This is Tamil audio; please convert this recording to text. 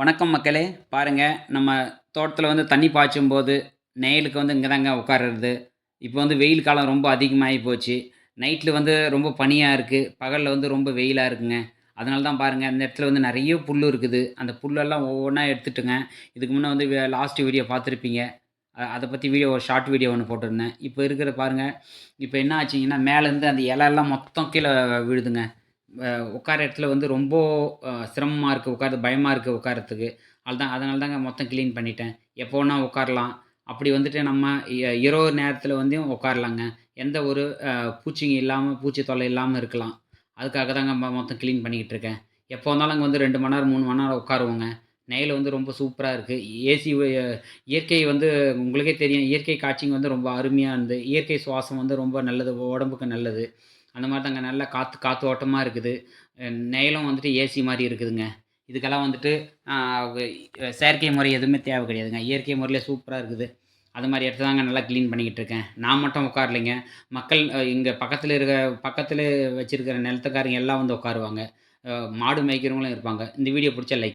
வணக்கம் மக்களே. பாருங்கள் நம்ம தோட்டத்தில் வந்து தண்ணி பாய்ச்சும் போது நெயலுக்கு வந்து இங்கே தாங்க உட்காருறது. இப்போ வந்து வெயில் காலம் ரொம்ப அதிகமாகி போச்சு. நைட்டில் வந்து ரொம்ப பனியாக இருக்குது பகலில் வந்து ரொம்ப வெயிலாக இருக்குங்க. அதனால தான் பாருங்கள் அந்த இடத்துல வந்து நிறைய புல் இருக்குது. அந்த புல்லெல்லாம் ஒவ்வொன்றா எடுத்துட்டுங்க. இதுக்கு முன்னே வந்து லாஸ்ட் வீடியோ பார்த்துருப்பீங்க. அதை பற்றி வீடியோ ஒரு ஷார்ட் வீடியோ ஒன்று போட்டிருந்தேன். இப்போ இருக்கிற பாருங்கள் இப்போ என்ன ஆச்சுங்கன்னா மேலேருந்து அந்த இலையெல்லாம் மொத்தம் கீழே விழுதுங்க. உட்கார இடத்துல வந்து ரொம்ப சிரமமாக இருக்குது உட்கார பயமாக இருக்குது உட்காரத்துக்கு அதுதான் அதனால தாங்க மொத்தம் க்ளீன் பண்ணிட்டேன். எப்போ வேணால் உட்காரலாம். அப்படி வந்துட்டு நம்ம இ- இரவு நேரத்தில் வந்து உட்காரலாங்க. எந்த ஒரு பூச்சிங்க இல்லாமல் பூச்சி தொல்லை இல்லாமல் இருக்கலாம். அதுக்காக தாங்க மொத்தம் க்ளீன் பண்ணிக்கிட்டு இருக்கேன் எப்போ வந்தாலும் அங்கே வந்து ரெண்டு மணி நேரம் மூணு மணி நேரம் உட்காருவோங்க. நெயில் வந்து ரொம்ப சூப்பராக இருக்குது ஏசி இயற்கை வந்து உங்களுக்கே தெரியும். இயற்கை காட்சிங்க வந்து ரொம்ப அருமையாக இருந்து இயற்கை சுவாசம் வந்து ரொம்ப நல்லது உடம்புக்கு நல்லது. அந்த மாதிரி தாங்க. நல்லா காற்று காற்று ஓட்டமாக இருக்குது. அஹ் நெயிலும் வந்துட்டு ஏசி மாதிரி இருக்குதுங்க. இதுக்கெல்லாம் வந்துட்டு செயற்கை முறை எதுவுமே தேவை கிடையாதுங்க. இயற்கை முறையில் சூப்பராக இருக்குது. அது மாதிரி இடத்த தாங்க நல்லா க்ளீன் பண்ணிக்கிட்டு இருக்கேன். நான் மட்டும் உட்காரலைங்க. மக்கள் இங்கே பக்கத்தில் இருக்க பக்கத்தில் வச்சுருக்கிற நிலத்துக்காரங்க எல்லாம் வந்து உட்காருவாங்க. மாடு மேய்க்கிறவங்களும் இருப்பாங்க. இந்த வீடியோ பிடிச்ச லைக்